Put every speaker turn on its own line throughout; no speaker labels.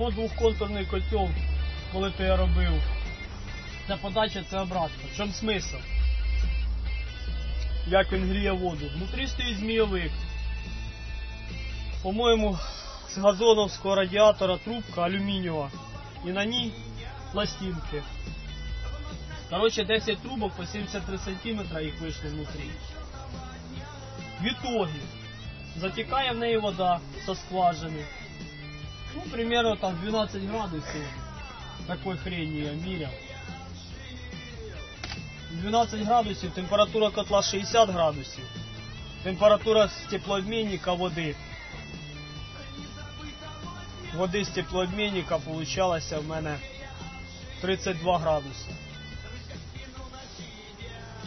От двохконтурний котел, коли то я робив. Це подача, це обратка. В чому смисл? Як він гріє воду? Внутрі стоїть змійовик. По-моєму, з газоновського радіатора трубка алюмінієва. І на ній пластинки. Коротше, 10 трубок по 73 сантиметра їх вийшло внутрі. В итоге затікає в неї вода со скважини. Ну, примерно там 12 градусів. Такой хрені я міряв. 12 градусів, температура котла 60 градусів. Температура з теплообмінника води. Води з теплообмінника получалася в мене 32 градуси.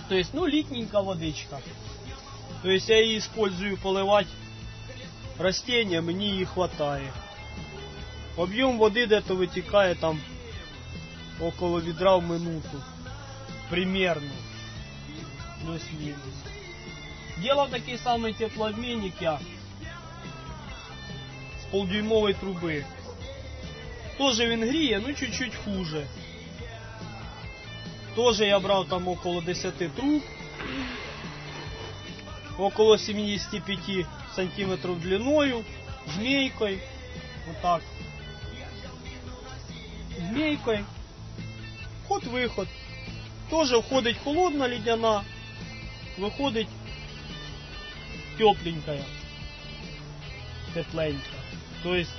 Тобто, ну, літненька водичка. То есть я її использую поливати растения, мені її хватає. Об'єм води де-то витікає там около відра в минуту. Примерно. Плюс-мінус. Такий самий теплообмінник я з полдюймової труби. Тоже він гріє, ну чуть-чуть хуже. Тоже я брав там около 10 труб. около 75 сантиметров длиною, змейкой, вот так. Змейкой, ход-выход. Тоже входить холодна ледяна, виходить тепленькая, тепленька. То есть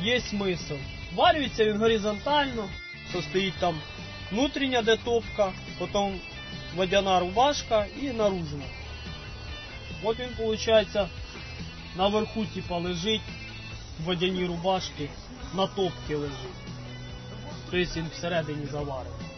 є смисл. Варюється він горизонтально, состоїть там внутрішня детопка, потім водяна рубашка и наружна. Вот він, получается, наверху типа лежить в водяній рубашці, на топці лежить. Тобто він всередині заварений.